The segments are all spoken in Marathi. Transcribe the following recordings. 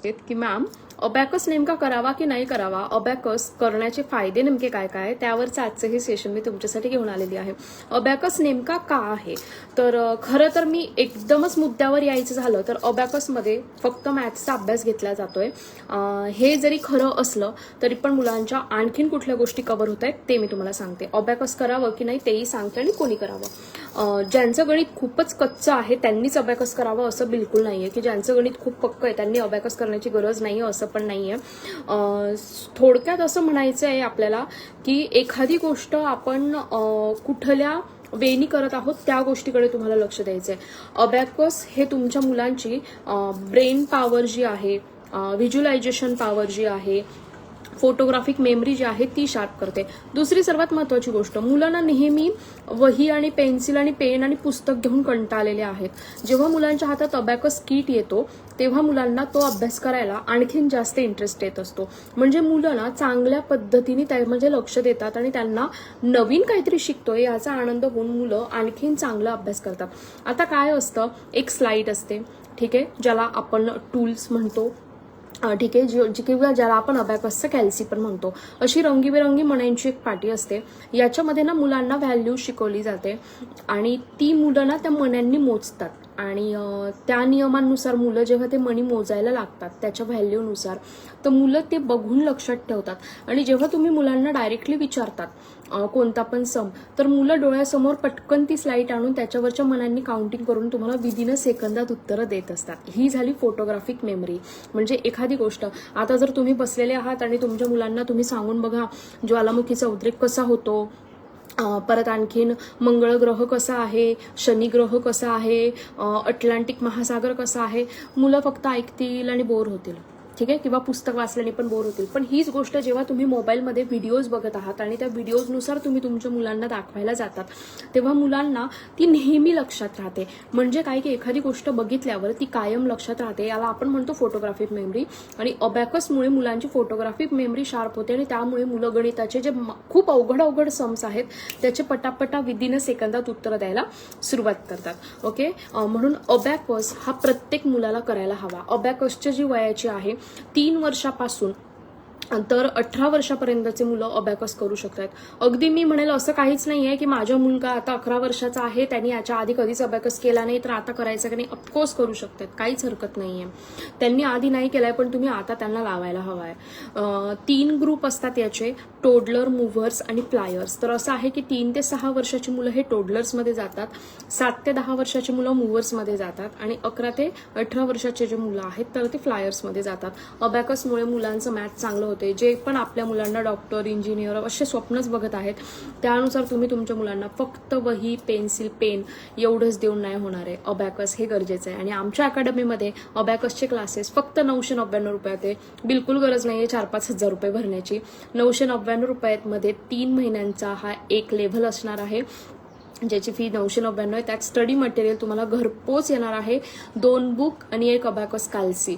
शकते की मॅम अबॅकस नेमका करावा की नाही करावा? अबॅकस करण्याचे फायदे नेमके काय काय आहे, त्यावरचं आजचं हे सेशन मी तुमच्यासाठी घेऊन आलेली आहे. अबॅकस नेमका का आहे? तर खरं तर मी एकदमच मुद्द्यावर यायचं झालं तर अबॅकसमध्ये फक्त मॅथ्सचा अभ्यास घेतला जातोय. हे जरी खरं असलं तरी पण मुलांच्या आणखीन कुठल्या गोष्टी कव्हर होत आहेत ते मी तुम्हाला सांगते. अबॅकस करावं की नाही तेही सांगते आणि कोणी करावं. ज्यांचं गणित खूपच कच्चं आहे त्यांनीच अबॅकस करावं असं बिलकुल नाही आहे की ज्यांचं गणित खूप पक्क आहे त्यांनी अबॅकस करण्याची गरज नाही आहे असं पण नाही आहे थोडक्यात असं म्हणायचं आहे आपल्याला की एखादी गोष्ट आपण कुठल्या वेनी करत आहोत त्या गोष्टीकडे तुम्हाला लक्ष द्यायचं आहे अबॅकस हे तुमच्या मुलांची ब्रेन पॉवर जी आहे व्हिज्युलायझेशन पॉवर जी आहे फोटोग्राफिक मेमरी जी आहे ती शार्प करते. दुसरी सर्वात महत्वाची गोष्ट मुलांना नेहमी वही आणि पेन्सिल आणि पेन आणि पुस्तक घेऊन कंटाळलेले आहेत. जेव्हा मुलांच्या हातात अबॅकस किट येतो तेव्हा मुलांना तो अभ्यास करायला आणखीन जास्त इंटरेस्ट येत असतो. म्हणजे मुलं ना चांगल्या पद्धतीने त्यामध्ये म्हणजे लक्ष देतात आणि त्यांना नवीन काहीतरी शिकतोय याचा आनंद होऊन मुलं आणखीन चांगला अभ्यास करतात. आता काय असतं? एक स्लाईड असते. ठीक आहे? ज्याला आपण टूल्स म्हणतो. ठीक आहे जी जी किंवा ज्याला आपण अबॅकसचं कॅल्सी पण म्हणतो अशी रंगीबेरंगी मण्यांची एक पाटी असते. याच्यामध्ये ना मुलांना व्हॅल्यू शिकवली जाते आणि ती मुलं ना त्या मण्यांनी मोजतात. आणि त्या नियमांनुसार मुलं जेव्हा ते मणी मोजायला लागतात त्याच्या व्हॅल्यूनुसार तर मुलं ते बघून लक्षात ठेवतात. आणि जेव्हा तुम्ही मुलांना डायरेक्टली विचारतात कोणता पण सम तर मुलं डोळ्यासमोर पटकन ती स्लाईट आणून त्याच्यावरच्या मनांनी काउंटिंग करून तुम्हाला विदिन सेकंदात उत्तरं देत असतात. ही झाली फोटोग्राफिक मेमरी म्हणजे एखादी गोष्ट आता जर तुम्ही बसलेले आहात आणि तुमच्या मुलांना तुम्ही सांगून बघा ज्वालामुखीचा उद्रेक कसा होतो परत आणखीन मंगळ ग्रह कसा आहे? शनी ग्रह कसा आहे? अटलांटिक महासागर कसा आहे? मुलं फक्त ऐकतील आणि बोर होतील. ठीक आहे? किंवा पुस्तक वाचल्याने पण बोर होतील. पण हीच गोष्ट जेव्हा तुम्ही मोबाईलमध्ये व्हिडिओज बघत आहात आणि त्या व्हिडिओजनुसार तुम्ही तुमच्या मुलांना दाखवायला जातात तेव्हा मुलांना ती नेहमी लक्षात राहते. म्हणजे काय की एखादी गोष्ट बघितल्यावर ती कायम लक्षात राहते. याला आपण म्हणतो फोटोग्राफिक मेमरी आणि अबॅकसमुळे मुलांची फोटोग्राफिक मेमरी शार्प होते आणि त्यामुळे मुलं गणिताचे जे खूप अवघड अवघड सम्स आहेत त्याचे पटापटा विदिन सेकंदात उत्तर द्यायला सुरुवात करतात. ओके म्हणून अबॅकस हा प्रत्येक मुलाला करायला हवा. अबॅकसच्या जी वयाची आहे तीन वर्षापासून तर अठरा वर्षापर्यंतचे मुलं अबॅकस करू शकतात. अगदी मी म्हणेल असं काहीच नाही आहे की माझा मुलगा आता अकरा वर्षाचा आहे त्यांनी याच्या आधी कधीच अबॅकस केला नाही तर आता करायचं की नाही ऑफकोर्स करू शकतात. काहीच हरकत नाही आहे त्यांनी आधी नाही केलाय पण तुम्ही आता त्यांना लावायला हवा आहे तीन ग्रुप असतात याचे टोडलर मुव्हर्स आणि प्लायर्स. तर असं आहे की तीन ते सहा वर्षाची मुलं हे टोडलर्समध्ये जातात सात ते दहा वर्षाची मुलं मुव्हर्समध्ये जातात आणि अकरा ते अठरा वर्षाचे जे मुलं आहेत तर ते फ्लायर्समध्ये जातात. अबॅकसमुळे मुलांचं मॅथ चांगलं होतं. जे पण आपल्या मुलांना डॉक्टर इंजिनियर असे स्वप्नच बघत आहेत त्यानुसार तुम्ही तुमच्या मुलांना फक्त वही पेन्सिल पेन एवढंच देऊन नाही होणार आहे. अबॅकस हे गरजेचं आहे. आणि आमच्या अकॅडमीमध्ये अबॅकसचे क्लासेस फक्त नऊशे नव्याण्णव रुपयात आहे. बिलकुल गरज नाही आहे चार पाच हजार रुपये भरण्याची. नऊशे नव्याण्णव रुपयामध्ये तीन महिन्यांचा हा एक लेव्हल असणार आहे. ज्याची फी नऊशे नव्याण्णव आहे. त्यात स्टडी मटेरियल तुम्हाला घरपोच येणार आहे. दोन बुक आणि एक अबॅकस कालसी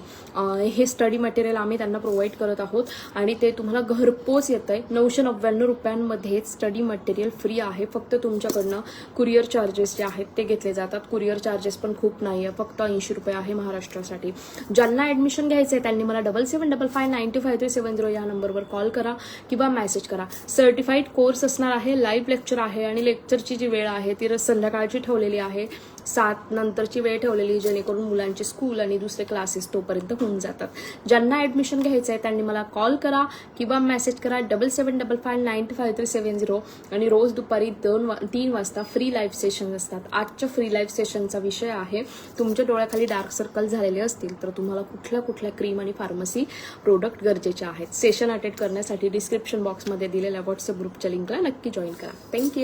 हे स्टडी मटेरियल आम्ही त्यांना प्रोव्हाइड करत आहोत. आणि ते तुम्हाला घरपोच येतं आहे नऊशे नव्याण्णव रुपयांमध्ये स्टडी मटेरियल फ्री आहे. फक्त तुमच्याकडनं कुरिअर चार्जेस जे आहेत ते घेतले जातात. कुरिअर चार्जेस पण खूप नाही आहे फक्त ऐंशी रुपये आहे महाराष्ट्रासाठी. ज्यांना ऍडमिशन घ्यायचं आहे त्यांनी मला double seven double five nine two five three seven zero या नंबरवर कॉल करा किंवा मेसेज करा. सर्टिफाईड कोर्स असणार आहे लाईव्ह लेक्चर आहे आणि लेक्चरची जी वेळ आहे ती संध्याकाळची ठेवलेली आहे. सात नंतरची वेळ ठेवलेली जेणेकरून मुलांची स्कूल आणि दुसरे क्लासेस तोपर्यंत होऊन जातात. ज्यांना ऍडमिशन घ्यायचं आहे त्यांनी मला कॉल करा किंवा मेसेज करा double seven double five nine two five three seven zero आणि रोज दुपारी दोन वा- तीन वाजता फ्री लाईव्ह सेशन असतात. आजच्या फ्री लाईव्ह सेशनचा विषय आहे तुमच्या डोळ्याखाली डार्क सर्कल झालेले असतील तर तुम्हाला कुठल्या कुठल्या क्रीम आणि फार्मसी प्रोडक्ट गरजेचे आहेत. सेशन अटेंड करण्यासाठी डिस्क्रिप्शन बॉक्समध्ये दिलेल्या व्हॉट्सअप ग्रुपच्या लिंकला नक्की जॉईन करा. थँक्यू